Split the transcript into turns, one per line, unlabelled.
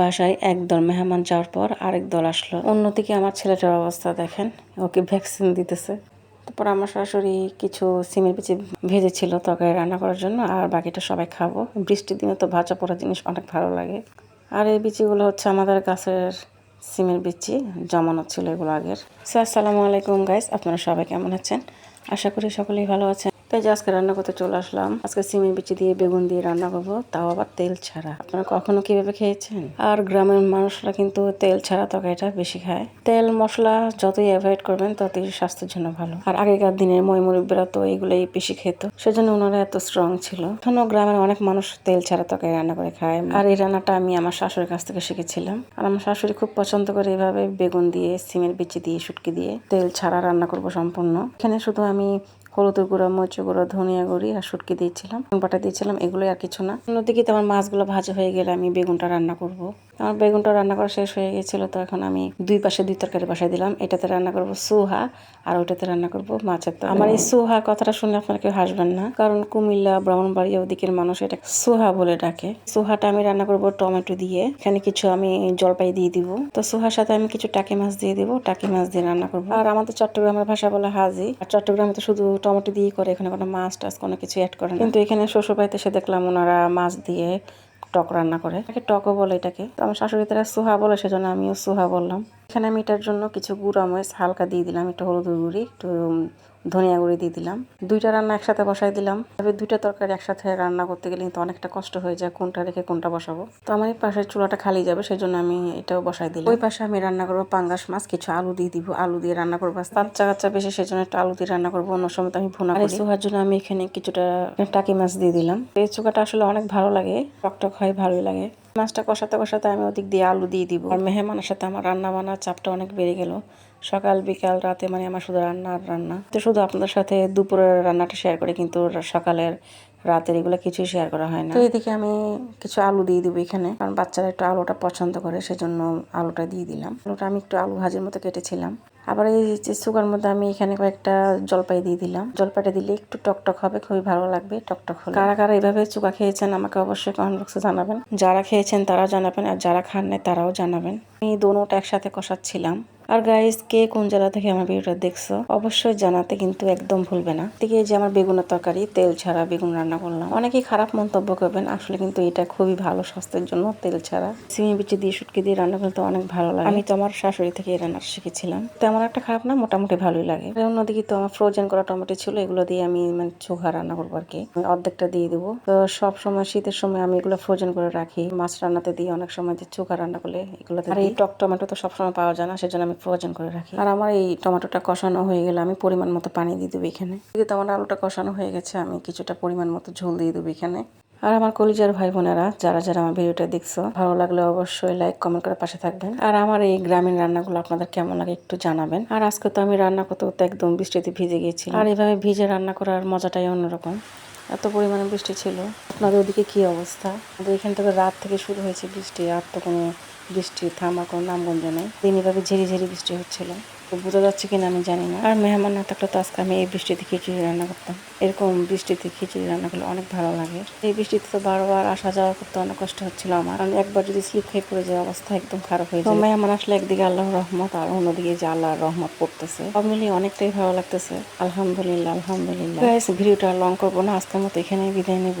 বাসায় একদল মেহমান যাওয়ার পর আরেক দল আসলো। অন্যদিকে আমার ছেলেটার অবস্থা দেখেন, ওকে ভ্যাকসিন দিতেছে। তারপর আমার শাশুড়ি কিছু সিমের বিচি ভেজেছিল তরকারি রান্না করার জন্য, আর বাকিটা সবাই খাব। বৃষ্টির দিনে তো ভাজা পোড়া জিনিস অনেক ভালো লাগে। আর এই বিচিগুলো হচ্ছে আমাদের গাছের সিমের বিচি জমানো ছিল এগুলো আগের। আসসালামু আলাইকুম গাইস আপনারা সবাই কেমন আছেন? আশা করি সকলেই ভালো আছেন। তাই যে আজকে রান্না করতে চলে আসলাম। আজকে সিমের বিচি দিয়ে বেগুন দিয়ে রান্না করব, তাও আবার তেল ছাড়া। আপনারা কখনো কীভাবে খেয়েছেন? আর গ্রামের মানুষরা কিন্তু তেল ছাড়া তরকারিটা বেশি খায়। তেল, মশলা যতই অ্যাভয়েড করবেন, ততই স্বাস্থ্যের জন্য ভালো। আর আগেকার দিনের মই মুরব্বীরা তো এগুলোই বেশি খেত। সেজন্য ওনারা এত স্ট্রং ছিল। এখনও গ্রামের অনেক মানুষ তেল ছাড়া তরকারি রান্না করে খায়। আর এই রান্নাটা আমি আমার শাশুড়ির কাছ থেকে শিখেছিলাম। আর আমার শাশুড়ি খুব পছন্দ করে এভাবে বেগুন দিয়ে, সিমের বিচি দিয়ে, শুটকি দিয়ে তেল ছাড়া রান্না করব সম্পূর্ণ। এখানে শুধু আমি হলুদের গুঁড়া মরিচ গুঁড়া, ধনিয়া গুঁড়ি আর শুটকি দিয়েছিলাম। বাটা দিয়েছিলাম, এগুলোই আর কিছু না। অন্যদিকে তো আমার মাছগুলো ভাজা হয়ে গেলে আমি বেগুনটা রান্না করব। আমার বেগুনটা রান্না করা শেষ হয়ে গেছিল, তো এখন আমি দুই পাশে দুই তরকারি বসাই দিলাম। এটাতে রান্না করব সুহা আর ওইটাতে রান্না করব মাছের তরকারি। আমার এই সুহা কথাটা শুনে আপনারা কেউ হাসবেন না, কারণ কুমিল্লা ব্রাহ্মণবাড়িয়া ওদিকের মানুষ এটা সুহা বলে ডাকে। সুহাটা আমি রান্না করব টমেটো দিয়ে, এখানে কিছু আমি জলপাই দিয়ে দিব। তো সুহার সাথে আমি কিছু টাকি মাছ দিয়ে দিব, টাকি মাছ দিয়ে রান্না করব। আর আমাদের চট্টগ্রামের ভাষা বলে হাজি। আর চট্টগ্রামে তো শুধু টমেটো দিয়ে করে এখানে কোনো মাছ টাছ কোনো কিছু অ্যাড করে কিন্তু এখানে শ্বশুরবাড়িতে এসে দেখলাম ওনারা মাছ দিয়ে টক রান্না করে। তাকে টকও বলে এটাকে। তো আমার শাশুড়ি তারা সুহা বলে, সেজন্য আমিও সুহা বললাম। এখানে আমি এটার জন্য কিছু গুঁড়া মরিচ হালকা দিয়ে দিলাম, একটু হলুদ গুঁড়ি, একটু ধনিয়া গুঁড়ি দিয়ে দিলাম। দুইটা রান্না একসাথে বসাই দিলাম। তবে দুইটা তরকারি একসাথে রান্না করতে গেলে কিন্তু অনেকটা কষ্ট হয়ে যায় কোনটা রেখে কোনটা বসাবো। তো আমার এই পাশের চুলাটা খালি যাবে সেই জন্য আমি এটাও বসাই দিলাম। ওই পাশে আমি রান্না করব পাঙ্গাস মাছ কিছু আলু দিয়ে দিব আলু দিয়ে রান্না করব। বাচ্চা কাচ্চা বেশি সেই জন্য একটু আলু দিয়ে রান্না করব অন্য সময় তো আমি ভুনা করি। সোহার জন্য আমি এখানে কিছুটা টাকি মাছ দিয়ে দিলাম। এই চুকাটা আসলে অনেক ভালো লাগে টকটক হয় ভালোই লাগে। মাছটা কষাতে কষাতে আমি ওদিক দিয়ে আলু দিয়ে দিব। আর মেহমানের সাথে আমার রান্না বান্নার চাপটা অনেক বেড়ে গেল। সকাল, বিকাল, রাতে মানে আমার শুধু রান্না রান্না। তো শুধু আপনাদের সাথে দুপুরের রান্নাটা শেয়ার করে, কিন্তু সকালের রাতের এগুলো কিছুই শেয়ার করা হয় না। তো এদিকে আমি কিছু আলু দিয়ে দিব এখানে, কারণ বাচ্চারা একটু আলুটা পছন্দ করে, সেজন্য আলুটা দিয়ে দিলাম। আলুটা আমি একটু আলু ভাজির মতো কেটেছিলাম। আবার এই যে সুগার মধ্যে আমি এখানে কয়েকটা জলপাই দিয়ে দিলাম। জলপাইটা দিলে একটু টকটক হবে, খুবই ভালো লাগবে টকটক হলে। কারা কারা এইভাবে চুকা খেয়েছেন আমাকে অবশ্যই কমেন্ট বক্সে জানাবেন। যারা খেয়েছেন তারাও জানাবেন, আর যারা খান নাই তারাও জানাবেন। আমি দোনোটা একসাথে কষাচ্ছিলাম। আর গাইস কে কোন জেলা থেকে আমার ভিডিওটা দেখছ অবশ্যই জানাতে কিন্তু একদম ভুলবে না। থেকে যে আমার বেগুনের তরকারি তেল ছাড়া বেগুন রান্না করলাম। অনেকেই খারাপ মন্তব্য করবেন আসলে কিন্তু এটা খুবই ভালো স্বাস্থ্যের জন্য তেল ছাড়া। সিমি বিচি দিয়ে শুটকি দিয়ে রান্না করতে অনেক ভালো লাগে। আমি তো আমার শাশুড়ি থেকে এই রান্না শিখেছিলাম। তেমন একটা খারাপ না মোটামুটি ভালোই লাগে। অন্যদিকে তো আমার ফ্রোজেন করা টমেটো ছিল এগুলো দিয়ে আমি মানে চোখা রান্না করব আর কি। অর্ধেকটা দিয়ে দেবো। তো সব সময় শীতের সময় আমি এগুলো ফ্রোজেন করে রাখি। মাছ রান্নাতে দিই অনেক সময় যে চোখা রান্না করলে এগুলো আর এই টক টমেটো তো সবসময় পাওয়া যায় না সেজন্য আমি ফ্রোজেন করে রাখি। আর আমার এই টমেটোটা কষানো হয়ে গেলে আমি পরিমাণ মতো পানি দিয়ে দেবো এখানে। কিন্তু আমার আলুটা কষানো হয়ে গেছে, আমি কিছুটা পরিমাণ মতো ঝোল দিয়ে দেবো এখানে। আর আমার কলিজার ভাই বোনেরা, যারা যারা আমার ভিডিওটা দেখছ, ভালো লাগলে অবশ্যই লাইক কমেন্ট করে পাশে থাকবেন। আর আমার এই গ্রামীণ রান্নাগুলো আপনাদের কেমন লাগে একটু জানাবেন। আর আজকে তো আমি রান্না করতে করতে একদম বৃষ্টিতে ভিজে গিয়েছি আর এভাবে ভিজে রান্না করার মজাটাই অন্যরকম। এত পরিমাণে বৃষ্টি ছিল। আপনাদের ওদিকে কি অবস্থা? আমাদের এখান থেকে রাত থেকে শুরু হয়েছে বৃষ্টি আর তো কোনো বৃষ্টি থামার কোনো নামগঞ্জ নেই। দিন এভাবে ঝেড়ি ঝেড়ি বৃষ্টি হচ্ছিল। তো বোঝা যাচ্ছে কিনা আমি জানি না। আর মেহমান না থাকলে তো আজকে আমি এই বৃষ্টিতে খিচুড়ি রান্না করতাম। এরকম বৃষ্টিতে খিচুড়ি রান্না করলে অনেক ভালো লাগে। এই বৃষ্টিতে তো বারবার আসা যাওয়া করতে অনেক কষ্ট হচ্ছিল আমার। কারণ একবার যদি স্লিপ খেয়ে পড়ে যায় অবস্থা একদম খারাপ হয়ে যায়। মেহমান আসলে একদিকে আল্লাহ রহমত আর অন্যদিকে যে আল্লাহর রহমত পড়তেছে। সব মিলিয়ে অনেকটাই ভালো লাগতেছে। আলহামদুলিল্লাহ আলহামদুলিল্লাহ। ভিডিওটা লং করব না। আজকের মতো এখানেই বিদায় নেব।